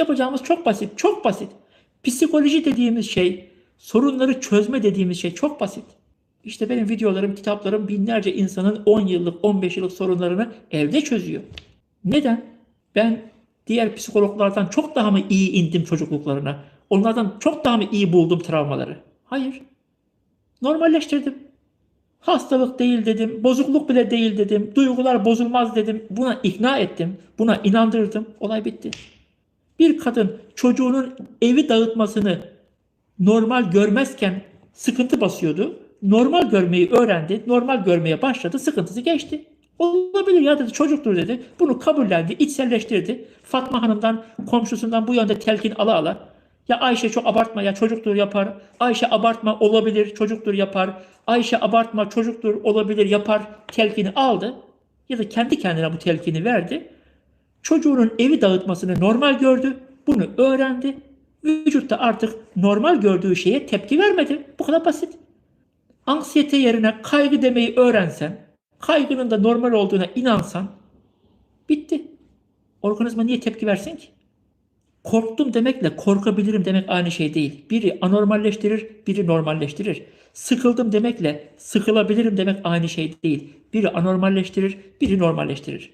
Yapacağımız çok basit, çok basit. Psikoloji dediğimiz şey, sorunları çözme dediğimiz şey çok basit. İşte benim videolarım, kitaplarım binlerce insanın 10 yıllık, 15 yıllık sorunlarını evde çözüyor. Neden? Ben diğer psikologlardan çok daha mı iyi indim çocukluklarına? Onlardan çok daha mı iyi buldum travmaları? Hayır. Normalleştirdim. Hastalık değil dedim, bozukluk bile değil dedim, duygular bozulmaz dedim. Buna ikna ettim, buna inandırdım. Olay bitti. Bir kadın çocuğunun evi dağıtmasını normal görmezken sıkıntı basıyordu. Normal görmeyi öğrendi, normal görmeye başladı, sıkıntısı geçti. Olabilir ya dedi çocuktur dedi. Bunu kabullendi, içselleştirdi. Fatma Hanım'dan, komşusundan bu yönde telkin ala ala. Ya Ayşe çok abartma ya çocuktur yapar. Ayşe abartma olabilir çocuktur yapar. Ayşe abartma çocuktur olabilir yapar telkini aldı. Ya da kendi kendine bu telkini verdi. Çocuğunun evi dağıtmasını normal gördü. Bunu öğrendi. Vücutta artık normal gördüğü şeye tepki vermedi. Bu kadar basit. Anksiyete yerine kaygı demeyi öğrensen, kaygının da normal olduğuna inansan bitti. Organizma niye tepki versin ki? Korktum demekle korkabilirim demek aynı şey değil. Biri anormalleştirir, biri normalleştirir. Sıkıldım demekle sıkılabilirim demek aynı şey değil. Biri anormalleştirir, biri normalleştirir.